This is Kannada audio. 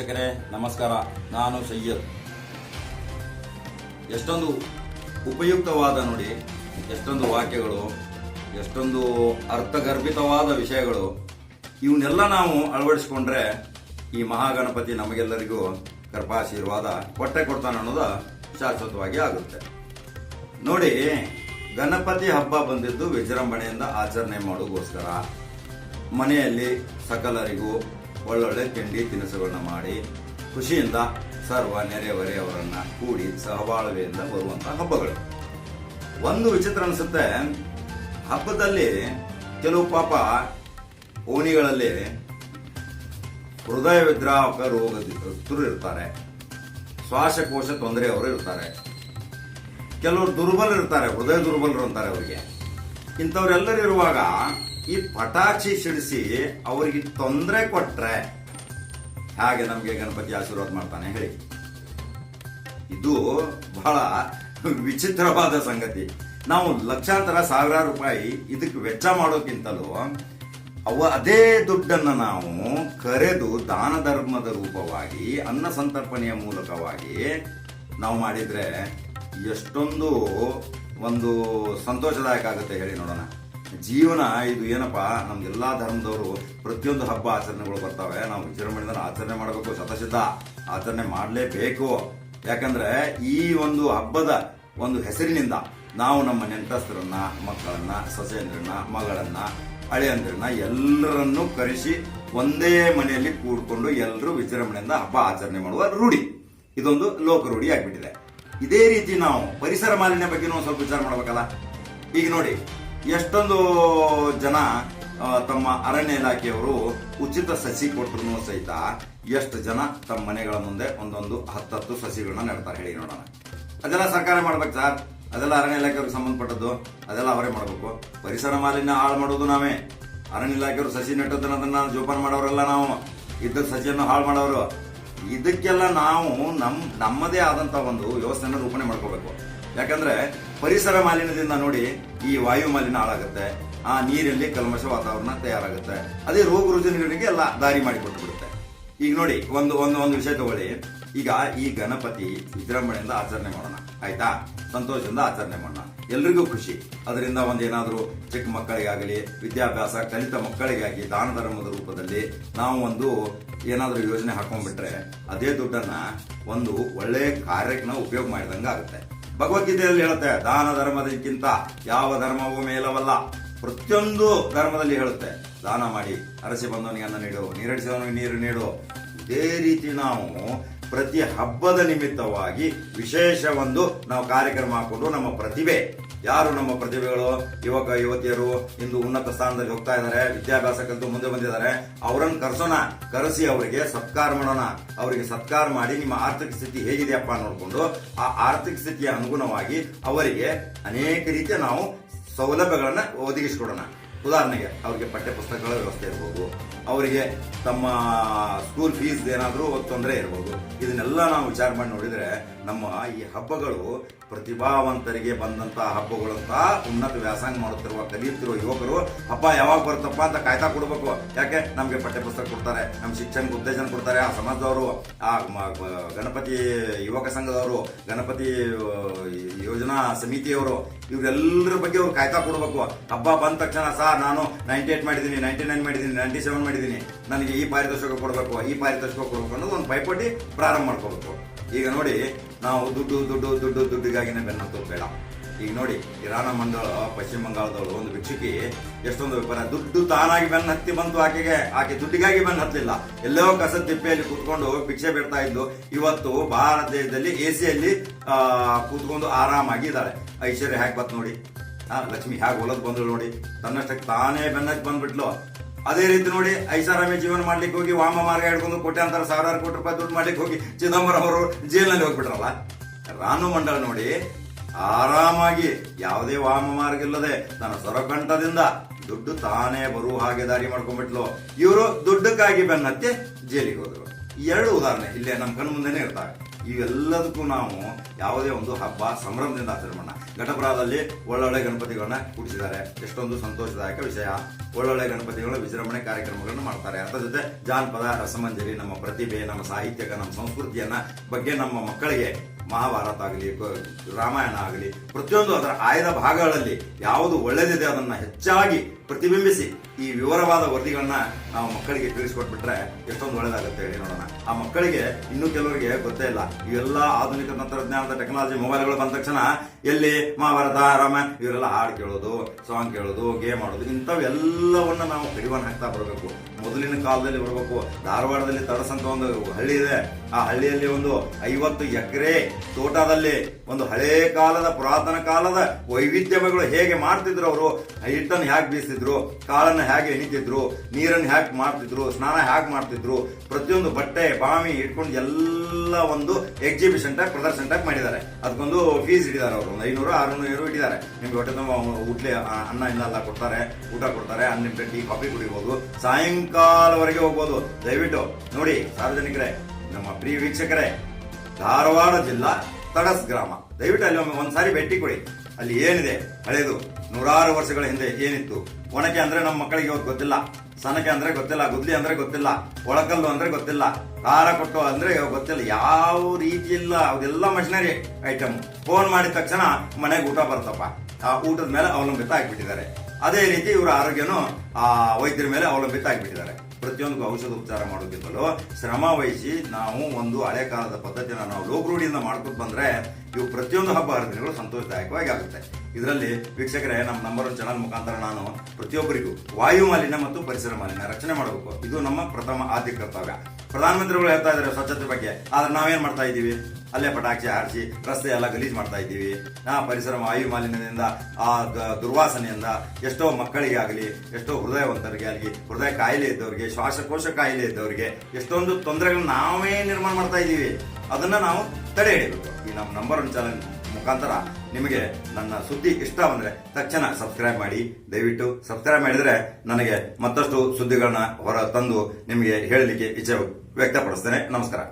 ವೀಕ್ಷಕರೇ, ನಮಸ್ಕಾರ. ನಾನು ಸಯ್ಯದ್ ಎಷ್ಟೊಂದು ಉಪಯುಕ್ತವಾದ ನೋಡಿ, ಎಷ್ಟೊಂದು ವಾಕ್ಯಗಳು, ಎಷ್ಟೊಂದು ಅರ್ಥಗರ್ಭಿತವಾದ ವಿಷಯಗಳು ಇವನ್ನೆಲ್ಲ ನಾವು ಅಳವಡಿಸ್ಕೊಂಡ್ರೆ ಈ ಮಹಾಗಣಪತಿ ನಮಗೆಲ್ಲರಿಗೂ ಕೃಪಾಶೀರ್ವಾದ, ಕೊಟ್ಟೆ ಕೊಡ್ತಾನೆ ಅನ್ನೋದು ಶಾಶ್ವತವಾಗಿ ಆಗುತ್ತೆ. ನೋಡಿ, ಗಣಪತಿ ಹಬ್ಬ ಬಂದಿದ್ದು ವಿಜೃಂಭಣೆಯಿಂದ ಆಚರಣೆ ಮಾಡೋಗೋಸ್ಕರ. ಮನೆಯಲ್ಲಿ ಸಕಲರಿಗೂ ಒಳ್ಳೊಳ್ಳೆ ತಿಂಡಿ ತಿನಿಸುಗಳನ್ನ ಮಾಡಿ ಖುಷಿಯಿಂದ ಸರ್ವ ನೆರೆಹೊರೆಯವರನ್ನ ಕೂಡಿ ಸಹಬಾಳ್ವೆಯಿಂದ ಬರುವಂತಹ ಹಬ್ಬಗಳು. ಒಂದು ವಿಚಿತ್ರ ಅನಿಸುತ್ತೆ. ಹಬ್ಬದಲ್ಲಿ ಕೆಲವು ಪಾಪ ಓಣಿಗಳಲ್ಲಿ ಹೃದಯ ವಿದ್ರಾವಕ ರೋಗದವರು ಇರ್ತಾರೆ ಶ್ವಾಸಕೋಶ ತೊಂದರೆಯವರು ಇರ್ತಾರೆ. ಕೆಲವರು ದುರ್ಬಲರು ಇರ್ತಾರೆ ಹೃದಯ ದುರ್ಬಲರು ಅಂತಾರೆ ಅವರಿಗೆ. ಇಂಥವ್ರೆಲ್ಲರೂ ಇರುವಾಗ ಈ ಪಟಾಕ್ಷಿ ಸಿಡಿಸಿ ಅವರಿಗೆ ತೊಂದರೆ ಕೊಟ್ರೆ ಹಾಗೆ ನಮಗೆ ಗಣಪತಿ ಆಶೀರ್ವಾದ ಮಾಡ್ತಾನೆ, ಹೇಳಿ. ಇದು ಬಹಳ ವಿಚಿತ್ರವಾದ ಸಂಗತಿ. ನಾವು ಲಕ್ಷಾಂತರ ಸಾವಿರಾರು ರೂಪಾಯಿ ಇದಕ್ಕೆ ವೆಚ್ಚ ಮಾಡೋಕ್ಕಿಂತಲೂ ಅವ ಅದೇ ದುಡ್ಡನ್ನು ನಾವು ಕರೆದು ದಾನ ಧರ್ಮದ ರೂಪವಾಗಿ, ಅನ್ನ ಸಂತರ್ಪಣೆಯ ಮೂಲಕವಾಗಿ ನಾವು ಮಾಡಿದ್ರೆ ಎಷ್ಟೊಂದು ಒಂದು ಸಂತೋಷದಾಯಕ ಆಗುತ್ತೆ, ಹೇಳಿ ನೋಡೋಣ. ಜೀವನ ಇದು ಏನಪ್ಪ? ನಮ್ಗೆಲ್ಲಾ ಧರ್ಮದವರು ಪ್ರತಿಯೊಂದು ಹಬ್ಬ ಆಚರಣೆಗಳು ಬರ್ತವೆ. ನಾವು ವಿಜೃಂಭಣೆಯಿಂದ ಆಚರಣೆ ಮಾಡಬೇಕು ಶತಸಿದ್ಧ ಆಚರಣೆ ಮಾಡಲೇಬೇಕು. ಯಾಕಂದ್ರೆ ಈ ಒಂದು ಹಬ್ಬದ ಒಂದು ಹೆಸರಿನಿಂದ ನಾವು ನಮ್ಮ ನೆಂಟಸ್ಥರನ್ನ, ಮಕ್ಕಳನ್ನ ಸೊಸೆಯಂದ್ರನ್ನ ಮಗಳನ್ನ, ಹಳೆಯಂದ್ರನ್ನ ಎಲ್ಲರನ್ನೂ ಕರೆಸಿ ಒಂದೇ ಮನೆಯಲ್ಲಿ ಕೂಡ್ಕೊಂಡು ಎಲ್ಲರೂ ವಿಜೃಂಭಣೆಯಿಂದ ಹಬ್ಬ ಆಚರಣೆ ಮಾಡುವ ರೂಢಿ. ಇದೊಂದು ಲೋಕ ರೂಢಿ ಆಗ್ಬಿಟ್ಟಿದೆ. ಇದೇ ರೀತಿ ನಾವು ಪರಿಸರ ಮಾಲಿನ್ಯ ಬಗ್ಗೆ ಸ್ವಲ್ಪ ವಿಚಾರ ಮಾಡಬೇಕಲ್ಲ? ಈಗ ನೋಡಿ ಎಷ್ಟೊಂದು ಜನ ತಮ್ಮ ಅರಣ್ಯ ಇಲಾಖೆಯವರು ಉಚಿತ ಸಸಿ ಕೊಟ್ಟರು ಸಹಿತ ಎಷ್ಟು ಜನ ತಮ್ಮ ಮನೆಗಳ ಮುಂದೆ ಒಂದೊಂದು ಹತ್ತತ್ತು ಸಸಿಗಳನ್ನ ನೆಡ್ತಾರೆ. ಹೇಳಿ ನೋಡೋಣ. ಅದೆಲ್ಲ ಸರ್ಕಾರ ಮಾಡ್ಬೇಕು ಸರ್. ಅದೆಲ್ಲ ಅರಣ್ಯ ಇಲಾಖೆಯವ್ರಿಗೆ ಸಂಬಂಧಪಟ್ಟದ್ದು. ಅದೆಲ್ಲ ಅವರೇ ಮಾಡಬೇಕು. ಪರಿಸರ ಮಾಲಿನ್ಯ ಹಾಳು ಮಾಡೋದು ನಾವೇ. ಅರಣ್ಯ ಇಲಾಖೆಯವರು ಸಸಿ ನೆಟ್ಟದನ್ನ ಅದನ್ನ ಜೋಪಾನ ಮಾಡೋರೆಲ್ಲ ನಾವು. ಇದ್ದ ಸಸಿಯನ್ನು ಹಾಳು ಮಾಡೋರು. ಇದಕ್ಕೆಲ್ಲ ನಾವು ನಮ್ಮ ನಮ್ಮದೇ ಆದಂತ ಒಂದು ವ್ಯವಸ್ಥೆಯನ್ನು ರೂಪಣೆ ಮಾಡ್ಕೋಬೇಕು. ಯಾಕಂದ್ರೆ ಪರಿಸರ ಮಾಲಿನ್ಯದಿಂದ ನೋಡಿ ಈ ವಾಯು ಮಾಲಿನ್ಯ ಹಾಳಾಗುತ್ತೆ. ಆ ನೀರಲ್ಲಿ ಕಲ್ಮಶ ವಾತಾವರಣ ತಯಾರಾಗುತ್ತೆ. ಅದೇ ರೋಗ ರುಜಿನಗಳಿಗೆ ಎಲ್ಲ ದಾರಿ ಮಾಡಿಕೊಟ್ಟು ಬಿಡುತ್ತೆ ಈಗ ನೋಡಿ, ಒಂದು ಒಂದು ಒಂದು ವಿಷಯ ತಗೊಳ್ಳಿ. ಈಗ ಈ ಗಣಪತಿ ವಿಜೃಂಭಣೆಯಿಂದ ಆಚರಣೆ ಮಾಡೋಣ. ಆಯ್ತಾ? ಸಂತೋಷದಿಂದ ಆಚರಣೆ ಮಾಡೋಣ. ಎಲ್ರಿಗೂ ಖುಷಿ. ಅದರಿಂದ ಒಂದು ಏನಾದರೂ ಚಿಕ್ಕ ಮಕ್ಕಳಿಗಾಗಲಿ, ವಿದ್ಯಾಭ್ಯಾಸ, ಕಲಿತ ಮಕ್ಕಳಿಗಾಗಿ ದಾನ ಧರ್ಮದ ರೂಪದಲ್ಲಿ ನಾವು ಒಂದು ಏನಾದರೂ ಯೋಜನೆ ಹಾಕೊಂಡ್ಬಿಟ್ರೆ, ಅದೇ ದುಡ್ಡನ್ನು ಒಂದು ಒಳ್ಳೆಯ ಕಾರ್ಯಕ್ಕೆ ಉಪಯೋಗ ಮಾಡಿದಂಗೆ ಆಗುತ್ತೆ ಭಗವದ್ಗೀತೆಯಲ್ಲಿ ಹೇಳುತ್ತೆ, ದಾನ ಧರ್ಮದಕ್ಕಿಂತ ಯಾವ ಧರ್ಮವೂ ಮೇಲವಲ್ಲ. ಪ್ರತಿಯೊಂದು ಧರ್ಮದಲ್ಲಿ ಹೇಳುತ್ತೆ, ದಾನ ಮಾಡಿ, ಅರಸಿ ಬಂದವನಿಗೆ ಅನ್ನ ನೀಡು ನೀರಡಿಸಿದವನಿಗೆ ನೀರು ನೀಡು. ಇದೇ ರೀತಿ ನಾವು ಪ್ರತಿ ಹಬ್ಬದ ನಿಮಿತ್ತವಾಗಿ ವಿಶೇಷ ಒಂದು ನಾವು ಕಾರ್ಯಕ್ರಮ ಹಾಕೊಂಡು ನಮ್ಮ ಪ್ರತಿಭೆ. ಯಾರು ನಮ್ಮ ಪ್ರತಿಭೆಗಳು? ಯುವಕ, ಯುವತಿಯರು ಇಂದು ಉನ್ನತ ಸ್ಥಾನದಲ್ಲಿ ಹೋಗ್ತಾ ಇದ್ದಾರೆ, ವಿದ್ಯಾಭ್ಯಾಸ ಕಲಿತು ಮುಂದೆ ಬಂದಿದ್ದಾರೆ. ಅವರನ್ನು ಕರೆಸೋಣ, ಕರೆಸಿ ಅವರಿಗೆ ಸತ್ಕಾರ ಮಾಡೋಣ. ಅವರಿಗೆ ಸತ್ಕಾರ ಮಾಡಿ ನಿಮ್ಮ ಆರ್ಥಿಕ ಸ್ಥಿತಿ ಹೇಗಿದೆಯಪ್ಪ ನೋಡಿಕೊಂಡು ಆ ಆರ್ಥಿಕ ಸ್ಥಿತಿಯ ಅನುಗುಣವಾಗಿ ಅವರಿಗೆ ಅನೇಕ ರೀತಿಯ ನಾವು ಸೌಲಭ್ಯಗಳನ್ನು ಒದಗಿಸಿಕೊಡೋಣ. ಉದಾಹರಣೆಗೆ ಅವರಿಗೆ ಪಠ್ಯ ಪುಸ್ತಕಗಳ ವ್ಯವಸ್ಥೆ ಇರ್ಬೋದು ಅವರಿಗೆ ತಮ್ಮ ಸ್ಕೂಲ್ ಫೀಸ್ ಏನಾದರೂ ತೊಂದರೆ ಇರ್ಬೋದು. ಇದನ್ನೆಲ್ಲ ನಾವು ವಿಚಾರ ಮಾಡಿ ನೋಡಿದರೆ ನಮ್ಮ ಈ ಹಬ್ಬಗಳು ಪ್ರತಿಭಾವಂತರಿಗೆ ಬಂದಂತಹ ಹಬ್ಬಗಳು ಅಂತ ಉನ್ನತ ವ್ಯಾಸಂಗ ಮಾಡುತ್ತಿರುವ ಕಲಿಯುತ್ತಿರುವ ಯುವಕರು, ಹಬ್ಬ ಯಾವಾಗ ಬರುತ್ತಪ್ಪ? ಅಂತ ಕಾಯ್ತಾ ಕೊಡಬೇಕು. ಯಾಕೆ? ನಮಗೆ ಪಠ್ಯ ಪುಸ್ತಕ ಕೊಡ್ತಾರೆ ನಮ್ಮ ಶಿಕ್ಷಣಕ್ಕೆ ಉತ್ತೇಜನ ಕೊಡ್ತಾರೆ. ಆ ಸಮಾಜದವರು, ಆ ಗಣಪತಿ ಯುವಕ ಸಂಘದವರು, ಗಣಪತಿ ಯೋಜನಾ ಸಮಿತಿಯವರು, ಇವರೆಲ್ಲರ ಬಗ್ಗೆ ಅವ್ರು ಕಾಯ್ತಾ ಕೊಡಬೇಕು. ಹಬ್ಬ ಬಂದ ತಕ್ಷಣ, ಸರ್, ನಾನು ನೈಂಟಿ ಏಟ್ ಮಾಡಿದ್ದೀನಿ ನೈಂಟಿ ನೈನ್ ಮಾಡಿದ್ದೀನಿ ನೈಂಟಿ ಸೆವೆನ್ ಮಾಡಿದ್ದೀನಿ. ನನಗೆ ಈ ಪಾರಿತೋಷಕ ಕೊಡಬೇಕು, ಈ ಪಾರಿತೋಷಕ ಕೊಡಬೇಕು ಅನ್ನೋದು ಒಂದು ಪೈಪೋಟಿ ಪ್ರಾರಂಭ ಮಾಡ್ಕೋಬೇಕು. ಈಗ ನೋಡಿ, ನಾವು ದುಡ್ಡು ದುಡ್ಡು ದುಡ್ಡು, ದುಡ್ಡಿಗಾಗಿನೇ ಬೆನ್ನ ಬೇಡ ಈಗ ನೋಡಿ ಇರಾನ ಮಂಡಳ, ಪಶ್ಚಿಮ ಬಂಗಾಳದವಳು ಒಂದು ಭಿಕ್ಷುಕಿ ಎಷ್ಟೊಂದು ವಿಪರ ದುಡ್ಡು ತಾನಾಗಿ ಬೆನ್ನ ಹತ್ತಿ ಬಂತು ಆಕೆಗೆ. ಆಕೆ ದುಡ್ಡಿಗಾಗಿ ಬೆನ್ನ ಹತ್ತಲಿಲ್ಲ ಎಲ್ಲೋ ಕಸದ ತಿಪ್ಪೆಯಲ್ಲಿ ಕೂತ್ಕೊಂಡು ಭಿಕ್ಷೆ ಬಿಡ್ತಾ ಇದ್ದು ಇವತ್ತು ಭಾರತ ದೇಶದಲ್ಲಿ ಎ ಸಿಯಲ್ಲಿ ಕೂತ್ಕೊಂಡು ಆರಾಮಾಗಿ ಇದ್ದಾಳೆ ಐಶ್ವರ್ಯ ಹ್ಯಾಕ್ ಬತ್ ನೋಡಿ? ಲಕ್ಷ್ಮಿ ಹ್ಯಾಗ್ ಹೊಲದ್ ಬಂದ್ರು ನೋಡಿ? ತನ್ನಷ್ಟಕ್ಕೆ ತಾನೇ ಬೆನ್ನಕ್ಕೆ ಬಂದ್ಬಿಟ್ಲು. ಅದೇ ರೀತಿ ನೋಡಿ ಐಷಾರಾಮಿ ಜೀವನ ಮಾಡ್ಲಿಕ್ಕೆ ಹೋಗಿ ವಾಮ ಮಾರ್ಗ ಹಿಡ್ಕೊಂಡು ಕೋಟ್ಯಾಂತರ ಸಾವಿರಾರು ಕೋಟಿ ರೂಪಾಯಿ ದುಡ್ಡು ಮಾಡ್ಲಿಕ್ಕೆ ಹೋಗಿ ಚಿದಂಬರಂ ಅವರು ಜೈಲಿನಲ್ಲಿ ಹೋಗ್ಬಿಟ್ರಲ್ಲ? ರಾನು ಮಂಡಲ ನೋಡಿ ಆರಾಮಾಗಿ ಯಾವುದೇ ವಾಮ ಮಾರ್ಗ ಇಲ್ಲದೆ ತನ್ನ ಸೊರಕಂಠದಿಂದ ದುಡ್ಡು ತಾನೇ ಬರುವ ಹಾಗೆ ದಾರಿ ಮಾಡ್ಕೊಂಡ್ಬಿಟ್ಲು. ಇವರು ದುಡ್ಡಕ್ಕಾಗಿ ಬೆನ್ನತ್ತಿ ಜೈಲಿಗೆ ಹೋದ್ರು. ಎರಡು ಉದಾಹರಣೆ ಇಲ್ಲೇ ನಮ್ಮ ಕಣ್ಣು ಮುಂದೆನೆ ಇರ್ತಾವೆ. ಇವೆಲ್ಲದಕ್ಕೂ ನಾವು ಯಾವುದೇ ಒಂದು ಹಬ್ಬ ಸಂಭ್ರಮದಿಂದ ಆಚರಣೆ ಘಟಪುರದಲ್ಲಿ ಒಳ್ಳೊಳ್ಳೆ ಗಣಪತಿಗಳನ್ನ ಕೂಡಿಸಿದ್ದಾರೆ. ಎಷ್ಟೊಂದು ಸಂತೋಷದಾಯಕ ವಿಷಯ. ಒಳ್ಳೊಳ್ಳೆ ಗಣಪತಿಗಳ ವಿಜೃಂಭಣೆ ಕಾರ್ಯಕ್ರಮಗಳನ್ನು ಮಾಡ್ತಾರೆ. ಅದರ ಜೊತೆ ಜಾನಪದ, ರಸಮಂಜರಿ, ನಮ್ಮ ಪ್ರತಿಭೆ, ನಮ್ಮ ಸಾಹಿತ್ಯಕ, ನಮ್ಮ ಸಂಸ್ಕೃತಿಯನ್ನ ಬಗ್ಗೆ ನಮ್ಮ ಮಕ್ಕಳಿಗೆ ಮಹಾಭಾರತ ಆಗಲಿ ರಾಮಾಯಣ ಆಗಲಿ, ಪ್ರತಿಯೊಂದು ಅದರ ಆಯ್ದ ಭಾಗಗಳಲ್ಲಿ ಯಾವುದು ಒಳ್ಳೆಯದಿದೆ ಅದನ್ನು ಹೆಚ್ಚಾಗಿ ಪ್ರತಿಬಿಂಬಿಸಿ ಈ ವಿವರವಾದ ವರದಿಗಳನ್ನ ನಾವು ಮಕ್ಕಳಿಗೆ ತಿಳಿಸ್ಕೊಟ್ಬಿಟ್ರೆ ಎಷ್ಟೊಂದು ಒಳ್ಳೇದಾಗುತ್ತೆ ಹೇಳಿ ನೋಡೋಣ. ಆ ಮಕ್ಕಳಿಗೆ ಇನ್ನೂ ಕೆಲವರಿಗೆ ಗೊತ್ತೇ ಇಲ್ಲ. ಇವೆಲ್ಲ ಆಧುನಿಕ ತಂತ್ರಜ್ಞಾನದ ಟೆಕ್ನಾಲಜಿ ಮೊಬೈಲ್ಗಳು ಬಂದ ತಕ್ಷಣ ಎಲ್ಲಿ ಮಹಾಭಾರತ, ರಾಮ, ಇವರೆಲ್ಲ ಹಾಡು ಕೇಳೋದು ಸಾಂಗ್ ಕೇಳೋದು ಗೇಮ್ ಆಡೋದು ಇಂಥವೆಲ್ಲವನ್ನ ನಾವು ಕಡಿವಾಣ ಹಾಕ್ತಾ ಬರಬೇಕು. ಮೊದಲಿನ ಕಾಲದಲ್ಲಿ ಬರಬೇಕು. ಧಾರವಾಡದಲ್ಲಿ ತಡಸ್ ಅಂತ ಒಂದು ಹಳ್ಳಿ ಇದೆ. ಆ ಹಳ್ಳಿಯಲ್ಲಿ ಒಂದು ಐವತ್ತು ಎಕರೆ ತೋಟದಲ್ಲಿ ಒಂದು ಹಳೇ ಕಾಲದ ಪುರಾತನ ಕಾಲದ ವೈವಿಧ್ಯಮಗಳು ಹೇಗೆ ಮಾಡ್ತಿದ್ರು ಅವರು ಹಿಟ್ಟನ್ನು ಹೇಗೆ ಬೀಸ್ತಿದ್ರು ಕಾಳನ್ನ ಹೇಗೆ ಎಣಿತಿದ್ರು, ನೀರನ್ನು ಹೇಗೆ ಮಾಡ್ತಿದ್ರು, ಸ್ನಾನ ಹೇಗೆ ಮಾಡ್ತಿದ್ರು, ಪ್ರತಿಯೊಂದು ಬಟ್ಟೆ, ಬಾಮಿ ಇಟ್ಕೊಂಡು ಎಲ್ಲ ಒಂದು ಎಕ್ಸಿಬಿಷನ್ ಟೈಪ್ ಪ್ರದರ್ಶನ ಟೈಪ್ ಮಾಡಿದ್ದಾರೆ. ಅದಕ್ಕೊಂದು ಫೀಸ್ ಇಟ್ಟಿದ್ದಾರೆ ಅವರು. ಒಂದು ಐನೂರು, ಆರುನೂರು ಇಟ್ಟಿದ್ದಾರೆ. ನಿಮ್ಗೆ ಹೊಟ್ಟೆ ತುಂಬ ಊಟ್ಲೆ ಅನ್ನ ಇಲ್ಲ ಎಲ್ಲ ಕೊಡ್ತಾರೆ, ಊಟ ಕೊಡ್ತಾರೆ ಅನ್ಲಿಮಿಟೆಡ್ ಟೀ ಕಾಫಿ ಕುಡಿಬಹುದು ಸಾಯಂಕಾಲವರೆಗೆ ಹೋಗ್ಬೋದು. ದಯವಿಟ್ಟು ನೋಡಿ, ಸಾರ್ವಜನಿಕರೇ, ನಮ್ಮ ಪ್ರಿಯ ವೀಕ್ಷಕರೇ, ಧಾರವಾಡ ಜಿಲ್ಲಾ ತಡಸ್ ಗ್ರಾಮ. ದಯವಿಟ್ಟು ಅಲ್ಲಿ ಒಮ್ಮೆ ಒಂದ್ಸಾರಿ ಭೇಟಿ ಕೊಡಿ. ಅಲ್ಲಿ ಏನಿದೆ? ಹಳೇದು. ನೂರಾರು ವರ್ಷಗಳ ಹಿಂದೆ ಏನಿತ್ತು? ಒಣಕೆ ಅಂದ್ರೆ ನಮ್ಮ ಮಕ್ಕಳಿಗೆ ಇವತ್ತು ಗೊತ್ತಿಲ್ಲ. ಸನಕೆ ಅಂದ್ರೆ ಗೊತ್ತಿಲ್ಲ. ಗುದ್ಲಿ ಅಂದ್ರೆ ಗೊತ್ತಿಲ್ಲ. ಒಳಕಲ್ಲು ಅಂದ್ರೆ ಗೊತ್ತಿಲ್ಲ. ಖಾರ ಕೊಟ್ಟು ಅಂದ್ರೆ ಗೊತ್ತಿಲ್ಲ. ಯಾವ ರೀತಿ ಇಲ್ಲ. ಅದೆಲ್ಲ ಮಷಿನರಿ ಐಟಮ್. ಫೋನ್ ಮಾಡಿದ ತಕ್ಷಣ ಮನೆಗೆ ಊಟ ಬರ್ತಪ್ಪ ಆ ಊಟದ ಮೇಲೆ ಅವಲಂಬಿತ ಆಗಿಬಿಟ್ಟಿದ್ದಾರೆ. ಅದೇ ರೀತಿ ಇವರ ಆರೋಗ್ಯನು ಆ ವೈದ್ಯರ ಮೇಲೆ ಅವಲಂಬಿತ ಆಗ್ಬಿಟ್ಟಿದ್ದಾರೆ. ಪ್ರತಿಯೊಂದು ಔಷಧ ಉಪಚಾರ ಮಾಡೋದಕ್ಕಿಂತಲೂ ಶ್ರಮ ವಹಿಸಿ ನಾವು ಒಂದು ಹಳೆ ಕಾಲದ ಪದ್ಧತಿಯನ್ನು ನಾವು ಲೋಕರೂಢಿಯಿಂದ ಮಾಡ್ಕೊಂಡು ಬಂದ್ರೆ ಇವು ಪ್ರತಿಯೊಂದು ಹಬ್ಬ ಹರಿದಿನಗಳು ಸಂತೋಷದಾಯಕವಾಗಿ ಆಗುತ್ತೆ. ಇದರಲ್ಲಿ ವೀಕ್ಷಕರೇ, ನಮ್ಮ ನಂಬರ್ ಒನ್ ಚಾನಲ್ ಮುಖಾಂತರ ನಾನು ಪ್ರತಿಯೊಬ್ಬರಿಗೂ ವಾಯು ಮಾಲಿನ್ಯ ಮತ್ತು ಪರಿಸರ ಮಾಲಿನ್ಯ ರಕ್ಷಣೆ ಮಾಡಬೇಕು. ಇದು ನಮ್ಮ ಪ್ರಥಮ ಆದ್ಯ ಕರ್ತವ್ಯ. ಪ್ರಧಾನಮಂತ್ರಿಗಳು ಹೇಳ್ತಾ ಇದ್ದಾರೆ ಸ್ವಚ್ಛತೆ ಬಗ್ಗೆ. ಆದ್ರೆ ನಾವೇನ್ ಮಾಡ್ತಾ ಇದ್ದೀವಿ? ಅಲ್ಲೇ ಪಟಾಕಿ ಹಾರಿಸಿ ರಸ್ತೆ ಎಲ್ಲ ಗಲೀಜು ಮಾಡ್ತಾ ಇದ್ದೀವಿ. ಆ ಪರಿಸರ ವಾಯು ಮಾಲಿನ್ಯದಿಂದ, ಆ ದುರ್ವಾಸನೆಯಿಂದ ಎಷ್ಟೋ ಮಕ್ಕಳಿಗೆ ಆಗಲಿ ಎಷ್ಟೋ ಹೃದಯವಂತರಿಗೆ ಆಗಲಿ, ಹೃದಯ ಕಾಯಿಲೆ ಇದ್ದವರಿಗೆ, ಶ್ವಾಸಕೋಶ ಕಾಯಿಲೆ ಇದ್ದವರಿಗೆ ಎಷ್ಟೊಂದು ತೊಂದರೆಗಳನ್ನ ನಾವೇ ನಿರ್ಮಾಣ ಮಾಡ್ತಾ ಇದ್ದೀವಿ. ಅದನ್ನ ನಾವು ತಡೆ ಹಿಡಿಬೇಕು. ಈ ನಮ್ಮ ನಂಬರ್ ಒನ್ ಚಾನಲ್ ಮುಖಾಂತರ ನಿಮಗೆ ನನ್ನ ಸುದ್ದಿ ಇಷ್ಟ ಬಂದರೆ ತಕ್ಷಣ ಸಬ್ಸ್ಕ್ರೈಬ್ ಮಾಡಿ. ದಯವಿಟ್ಟು ಸಬ್ಸ್ಕ್ರೈಬ್ ಮಾಡಿದರೆ ನನಗೆ ಮತ್ತಷ್ಟು ಸುದ್ದಿಗಳನ್ನ ಹೊರ ತಂದು ನಿಮಗೆ ಹೇಳಲಿಕ್ಕೆ ಇಚ್ಛೆ ವ್ಯಕ್ತಪಡಿಸ್ತೇನೆ. ನಮಸ್ಕಾರ.